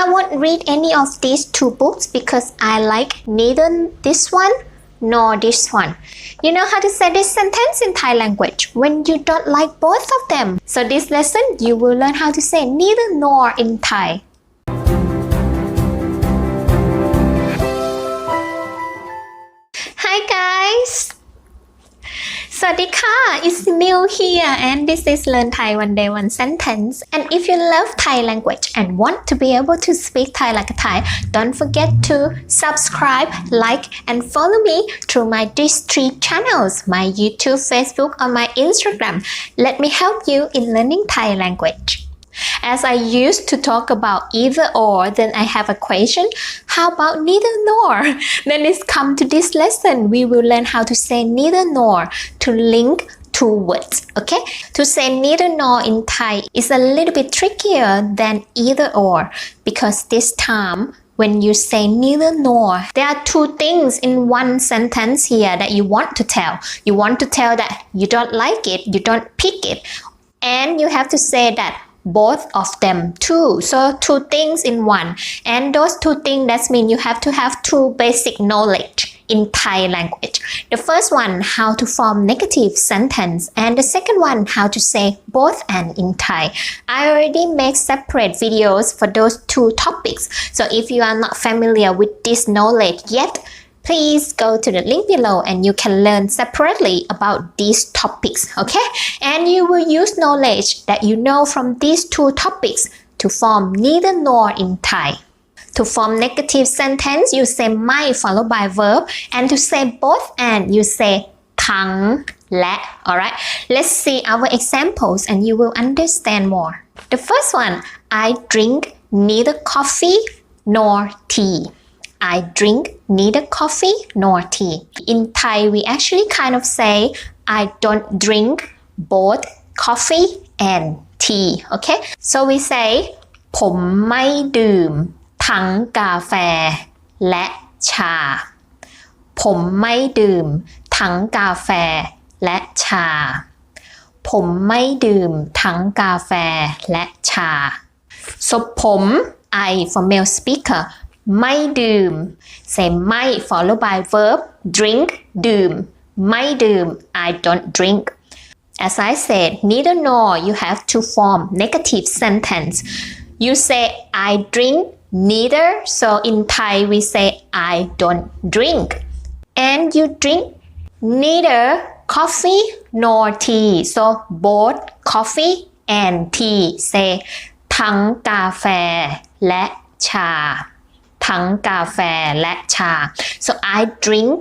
I won't read any of these two books because I like neither this one nor this one. You know how to say this sentence in Thai language when you don't like both of them. So this lesson you will learn how to say neither nor in Thai. สวัสดีค่ะ it's Mil here and this is Learn Thai One Day One Sentence and if you love Thai language and want to be able to speak Thai like a Thai don't forget to subscribe like and follow me through my these three channels my YouTube Facebook or my Instagram let me help you in learning Thai language as I used to talk about either or, then I have a question. How about neither nor? Then it's come to this lesson. We will learn how to say neither nor to link two words. Okay? To say neither nor in Thai is a little bit trickier than either or because this time when you say neither nor, there are two things in one sentence here that you want to tell. You want to tell that you don't like it, you don't pick it, and you have to say that both of them. Too so two things in one. And those two things that mean you have to have two basic knowledge in Thai language. The first one how to form negative sentence. And the second one how to say both and in Thai. I already make separate videos for those two topics. So if you are not familiar with this knowledge yet please go to the link below and you can learn separately about these topics, okay? And you will use knowledge that you know from these two topics to form neither nor in Thai. To form negative sentence, you say my followed by verb, and to say both and, you say thang le. Alright, let's see our examples and you will understand more. The first one, I drink neither coffee nor tea. I drink neither coffee nor tea. In Thai, we actually kind of say I don't drink both coffee and tea. Okay, so we say ผมไม่ดื่มทั้งกาแฟและชา ผมไม่ดื่มทั้งกาแฟและชา ผมไม่ดื่มทั้งกาแฟและชา so ผม I for male speaker ไม่ดื่ม say ไม่ follow by verb drink ดื่ม ไม่ดื่ม I don't drink as I said neither nor you have to form negative sentence you say I drink neither so in Thai we say I don't drink and you drink neither coffee nor tea so both coffee and tea say ทั้งกาแฟและชา ทั้งกาแฟและชา so I drink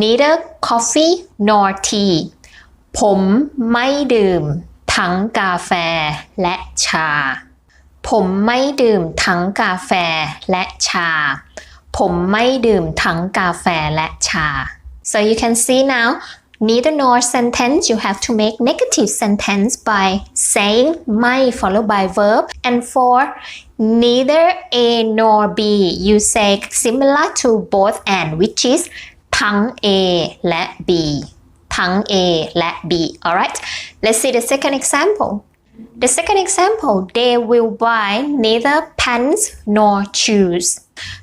neither coffee nor tea ผมไม่ดื่มทั้งกาแฟและชา ผมไม่ดื่มทั้งกาแฟและชา ผมไม่ดื่มทั้งกาแฟและชา so you can see now neither nor sentence you have to make negative sentence by saying ไม่ followed by verb and for neither A nor B you say similar to both and which is ทั้ง A และ B ทั้ง A และ B alright let's see the second example the second example they will buy neither pants nor shoes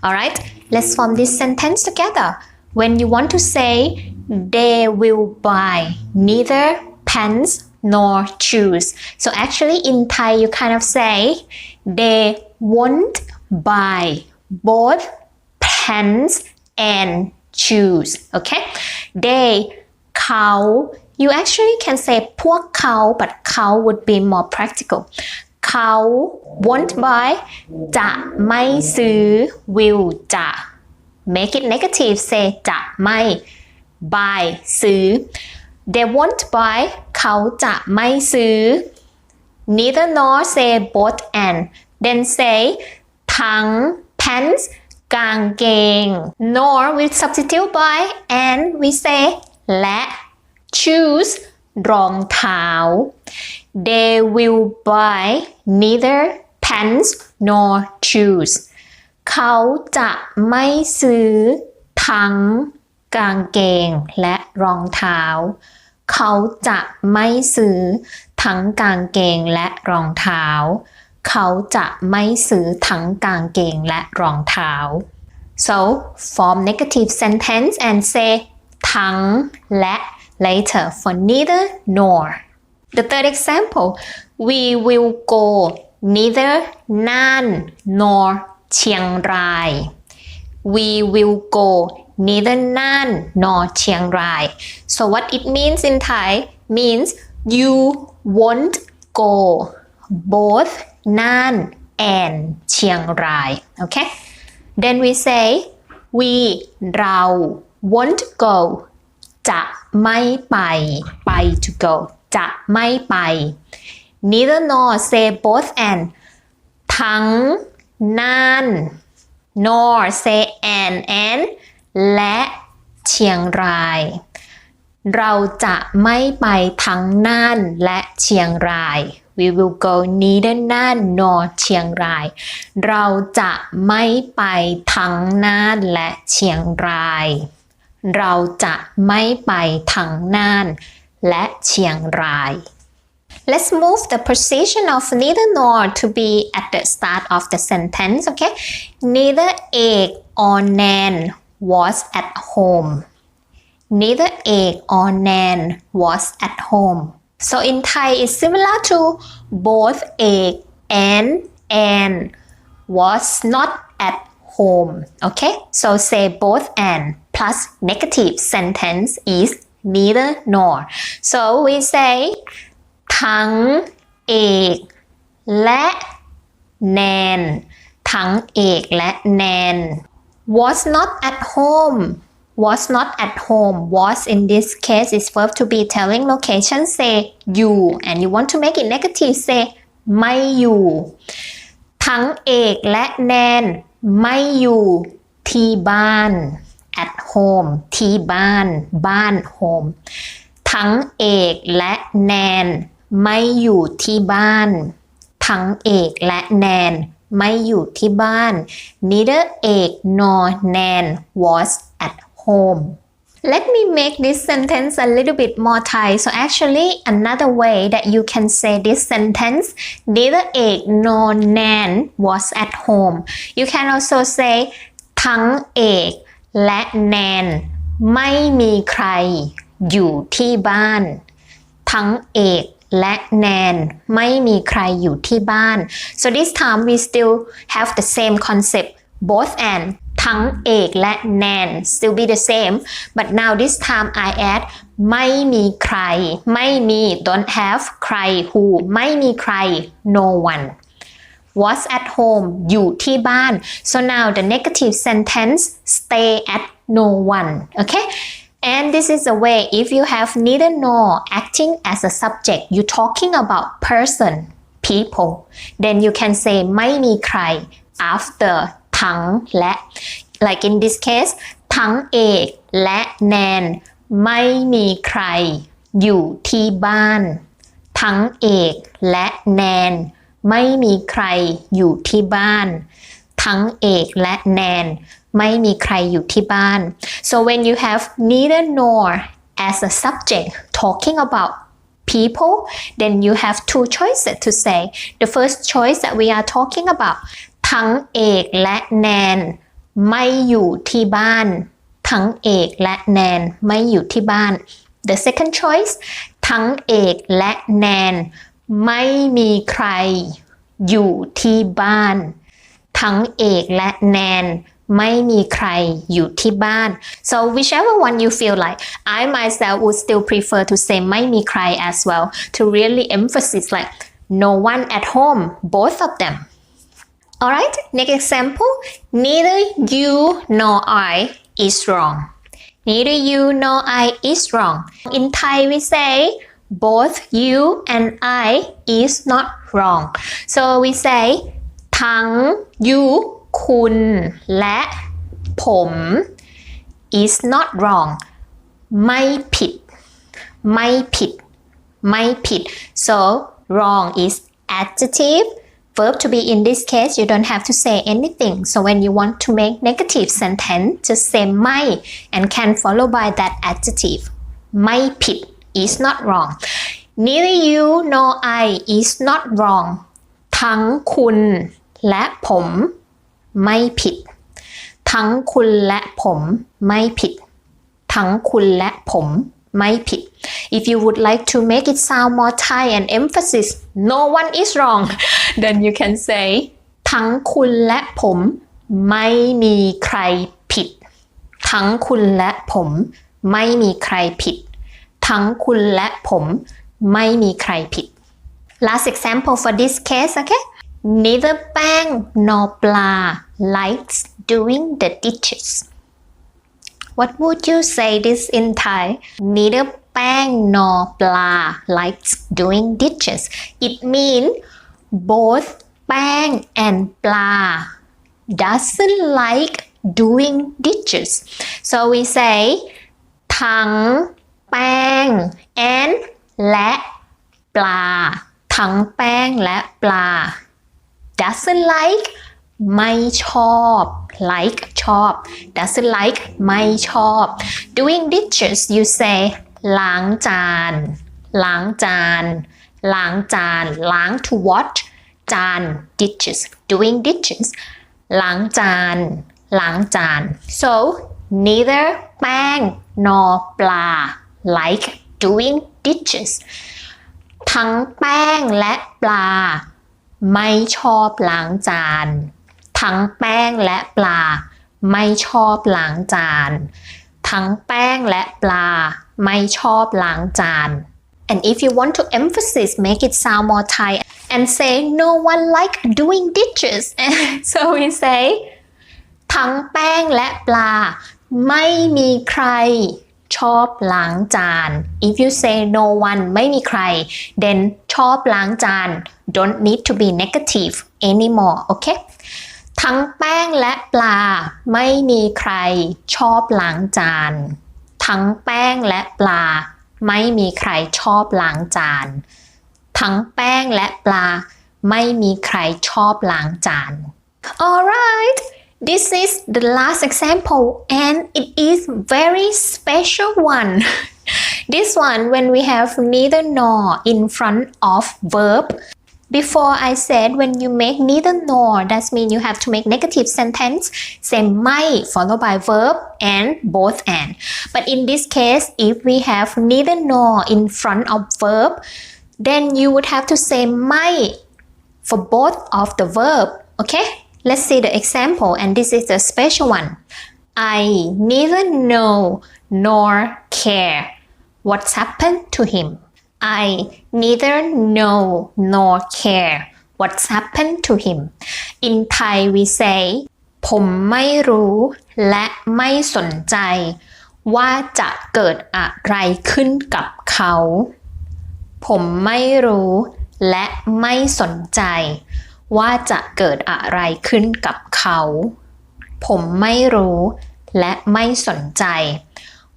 alright let's form this sentence together when you want to say they will buy neither pants nor shoes so actually in Thai you kind of say they won't buy both pants and shoes okay they เขา you actually can say พวกเขา but เขา would be more practical เขา won't buy จะไม่ซื้อ will จะ make it negative say จะไม่ Buy ซื้อ they won't buy เขาจะไม่ซื้อ neither nor say both and then say ทั้ง pants กางเกง nor we substitute by and we say และ choose รองเท้า they will buy neither pants nor shoes เขาจะไม่ซื้อทั้ง กางเกงและรองเท้า เขาจะไม่ซื้อทั้งกางเกงและรองเท้า เขาจะไม่ซื้อทั้งกางเกงและรองเท้า so form negative sentence and say ทั้งและ later for neither nor the third example we will go neither น่าน nor เชียงราย we will go neither Nan nor Chiang Rai. So what it means in Thai means you won't go both Nan and Chiang Rai. Okay? Then we say we เรา won't go จะไม่ไปไป to go จะไม่ไป neither nor say both and ทั้งน่าน nor say and and และเชียงราย เราจะไม่ไปทั้งน่านและเชียงราย we will go neither น่าน nor เชียงราย เราจะไม่ไปทั้งน่านและเชียงราย เราจะไม่ไปทั้งน่านและเชียงราย Let's move the position of neither nor to be at the start of the sentence, okay? Neither Egg or Nan was at home. Neither Egg or Nan was at home. So in Thai, it's similar to both Egg and and was not at home. Okay, so say both and plus negative sentence is neither nor. So we say ทั้งเอก และแนน ทั้งเอกและแนน was not at home was not at home was in this case is verb to be telling location say you and you want to make it negative say ไม่อยู่ ทั้งเอกและแนน ไม่อยู่ที่บ้าน at home ที่บ้าน บ้าน home ทั้งเอกและแนน ไม่อยู่ที่บ้าน ทั้งเอกและแนน ไม่อยู่ที่บ้าน neither เอก nor แนน was at home Let me make this sentence a little bit more Thai. So actually, another way that you can say this sentence, neither Ek nor Nan was at home. You can also say ทั้งเอกและแนนไม่มีใครอยู่ที่บ้าน ทั้งเอก และแนนไม่มีใครอยู่ที่บ้าน so this time we still have the same concept both and ทั้งเอกและแนน still be the same but now this time I add ไม่มีใคร ไม่มี don't have ใคร who ไม่มีใคร no one was at home อยู่ที่บ้าน so now the negative sentence stay at no one okay and this is a way if you have neither nor acting as a subject you talking about person people then you can say ไม่มีใคร after ทั้งและ like in this case ทั้งเอกและแนน ไม่มีใคร อยู่ที่บ้าน ทั้งเอกและแนน ไม่มีใครอยู่ที่บ้าน ทั้งเอกและแนน ไม่มีใครอยู่ที่บ้าน so when you have neither nor as a subject talking about people then you have two choices to say the first choice that we are talking about ทั้งเอกและแนน ไม่อยู่ที่บ้าน ทั้งเอกและแนน ไม่อยู่ที่บ้าน the second choice ทั้งเอกและแนน ไม่มีใครอยู่ที่บ้าน ทั้งเอกและแนน ไม่มีใครอยู่ที่บ้าน so whichever one you feel like I myself would still prefer to say ไม่มีใคร as well to really emphasize like no one at home both of them alright next example neither you nor I is wrong neither you nor I is wrong in Thai we say both you and I is not wrong so we say ทั้ง you คุณและผม is not wrong ไม่ผิด ไม่ผิด ไม่ผิด so wrong is adjective verb to be in this case you don't have to say anything so when you want to make negative sentence just say ไม่ and can follow by that adjective ไม่ผิด is not wrong neither you nor I is not wrong ททั้งคุณและผม ไม่ผิด ทั้งคุณและผมไม่ผิด ทั้งคุณและผมไม่ผิด If you would like to make it sound more Thai and emphasis no one is wrong then you can say ทั้งคุณและผมไม่มีใครผิด ทั้งคุณและผมไม่มีใครผิด ทั้งคุณและผมไม่มีใครผิด Last example for this case okay Neither Bang nor Bla likes doing the dishes What would you say this in Thai? Neither Bang nor Bla likes doing dishes. It means both Bang and Bla doesn't like doing dishes. So we say ทั้งแป้ง and และปลา ทั้งแป้งและปลา doesn't like ไม่ชอบ like ชอบ doesn't like ไม่ชอบ doing dishes you say ล้างจาน ล้างจาน ล้างจาน ล้าง to wash จาน dishes doing dishes ล้างจาน ล้างจาน so neither แป้ง nor ปลา like doing dishes ทั้งแป้งและปลา ไม่ชอบล้างจาน ทั้งแป้งและปลา ไม่ชอบล้างจาน ทั้งแป้งและปลา ไม่ชอบล้างจาน and if you want to emphasize make it sound more Thai and say no one like doing dishes so we say ทั้งแป้งและปลา ไม่มีใคร ชอบล้างจาน if you say no one ไม่มีใคร then ชอบล้างจาน don't need to be negative anymore okay ทั้งแป้งและปลาไม่มีใครชอบล้างจาน ทั้งแป้งและปลา ไม่มีใครชอบล้างจาน ทั้งแป้งและปลา ไม่มีใครชอบล้างจาน alright This is the last example and it is very special one. this one when we have neither nor in front of verb. Before I said when you make neither nor, that means you have to make negative sentence, say might followed by verb and both and. But in this case, if we have neither nor in front of verb, then you would have to say might for both of the verb, okay? Let's see the example and this is the special one I neither know nor care what's happened to him I neither know nor care what's happened to him. In Thai we say ผมไม่รู้และไม่สนใจ ว่าจะเกิดอะไรขึ้นกับเขา ผมไม่รู้และไม่สนใจ ว่าจะเกิดอะไรขึ้นกับเขา ผมไม่รู้และไม่สนใจ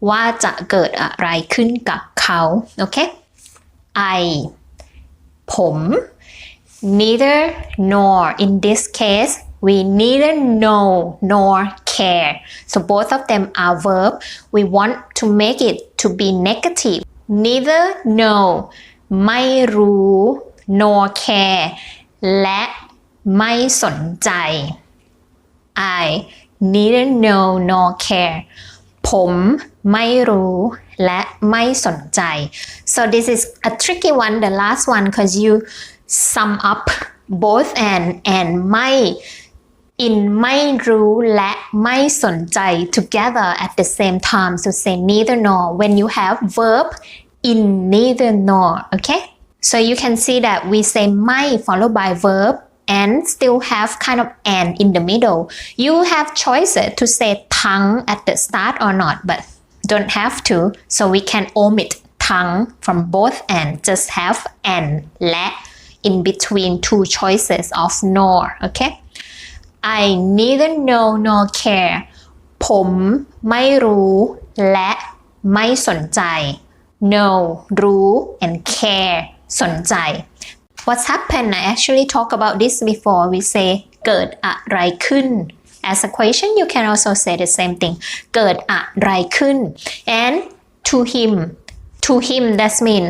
ว่าจะเกิดอะไรขึ้นกับเขา โอเค I ผม neither nor in this case we neither know nor care so both of them are verb we want to make it to be negative neither know ไม่รู้ nor care และ ไม่สนใจ I neither know nor care ผมไม่รู้และไม่สนใจ so this is a tricky one the last one because you sum up both and and ไม่ in ไม่รู้และไม่สนใจ together at the same time so say neither nor when you have verb in neither nor okay so you can see that we say ไม่ followed by verb and still have kind of and in the middle you have choices to say ทั้ง at the start or not but don't have to so we can omit ทั้ง from both and just have and และ in between two choices of nor okay I neither know nor care ผมไม่รู้ และไม่สนใจ know รู้ and care สนใจ What's happened I actually talk about this before we say เกิดอะไรขึ้น as a question you can also say the same thing เกิดอะไรขึ้น and to him to him that mean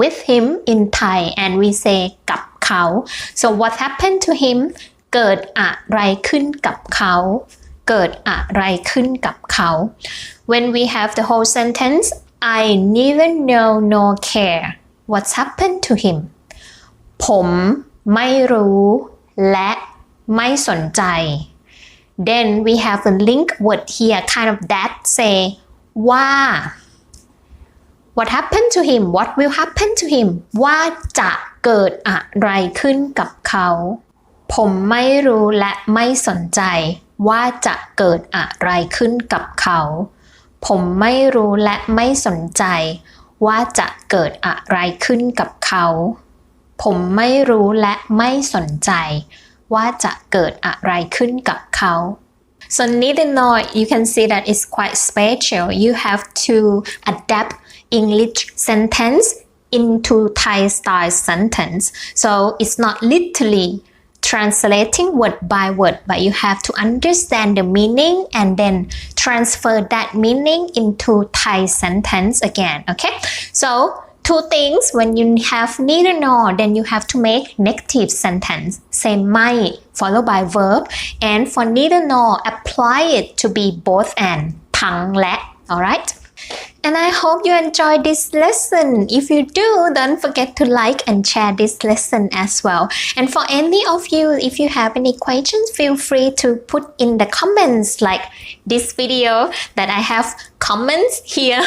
with him in Thai and we say กับ เขา so what happened to him เกิดอะไรขึ้นกับเขา เกิดอะไรขึ้นกับเขา when we have the whole sentence I neither know nor care what's happened to him ผมไม่รู้และไม่สนใจ then we have a link word here kind of that say ว่า what happened to him what will happen to him ว่าจะเกิดอะไรขึ้นกับเขา ผมไม่รู้และไม่สนใจ ว่าจะเกิดอะไรขึ้นกับเขา ผมไม่รู้และไม่สนใจ ว่าจะเกิดอะไรขึ้นกับเขา ผมไม่รู้และไม่สนใจ ว่าจะเกิดอะไรขึ้นกับเขา So neither nor you can see that it's quite special. You have to adapt English sentence into Thai style sentence. So it's not literally translating word by word, but you have to understand the meaning and then transfer that meaning into Thai sentence again. Okay? So two things when you have neither nor then you have to make negative sentence say ไม่ followed by verb and for neither nor apply it to be both and ทั้งและ alright and I hope you enjoyed this lesson. If you do, don't forget to like and share this lesson as well. And for any of you, if you have any questions, feel free to put in the comments like this video that I have comments here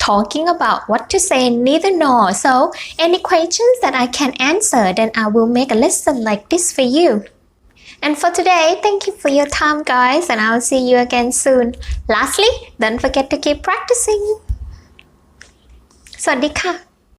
talking about what to say neither nor. So any questions that I can answer, then I will make a lesson like this for you. And for today, thank you for your time, guys, and I'll see you again soon. Lastly, don't forget to keep practicing. สวัสดีค่ะ